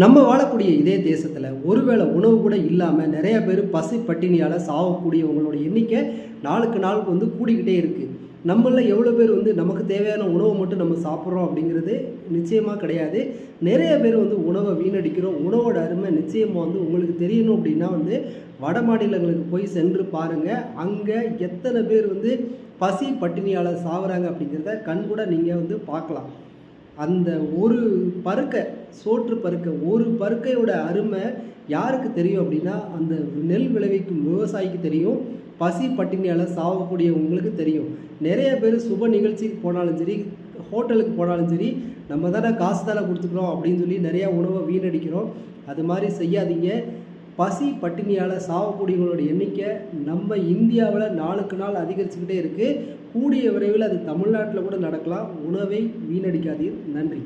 நம்ம வாழக்கூடிய இதே தேசத்தில் ஒருவேளை உணவு கூட இல்லாமல் நிறைய பேர் பசி பட்டினியால் சாகக்கூடியவங்களோட எண்ணிக்கை நாளுக்கு நாளுக்கு வந்து கூடிக்கிட்டே இருக்குது நம்மள எவ்வளோ பேர் வந்து நமக்கு தேவையான உணவை மட்டும் நம்ம சாப்பிட்றோம் அப்படிங்கிறது நிச்சயமாக கிடையாது. நிறைய பேர் வந்து உணவை வீணடிக்கிறோம். உணவோட அருமை நிச்சயமாக வந்து உங்களுக்கு தெரியணும் அப்படின்னா வந்து வட மாநிலங்களுக்கு போய் சென்று பாருங்கள் அங்கே எத்தனை பேர் வந்து பசி பட்டினியால் சாகுறாங்க அப்படிங்கிறத கண்கூட நீங்கள் வந்து பார்க்கலாம். அந்த ஒரு பருக்கை சோற்று பருக்கை ஒரு பருக்கையோட அருமை யாருக்கு தெரியும் அப்படின்னா அந்த நெல் விளைவிக்கும் விவசாயிக்கு தெரியும் பசி பட்டினியால் சாவக்கூடியவங்களுக்கு தெரியும். நிறைய பேர் சுப நிகழ்ச்சிக்கு போனாலும் சரி ஹோட்டலுக்கு போனாலும் சரி நம்ம தானே காசு தானே கொடுத்துக்கிறோம் அப்படின்னு சொல்லி நிறையா உணவை வீணடிக்கிறோம். அது மாதிரி செய்யாதீங்க. பசி பட்டினியால் சாகக்கூடியவங்களோட எண்ணிக்கை நம்ம இந்தியாவில் நாளுக்கு நாள் அதிகரிச்சுக்கிட்டே இருக்குது கூடிய விரைவில் அது தமிழ்நாட்டில் கூட நடக்கலாம். உணவை வீணடிக்காதீர். நன்றி.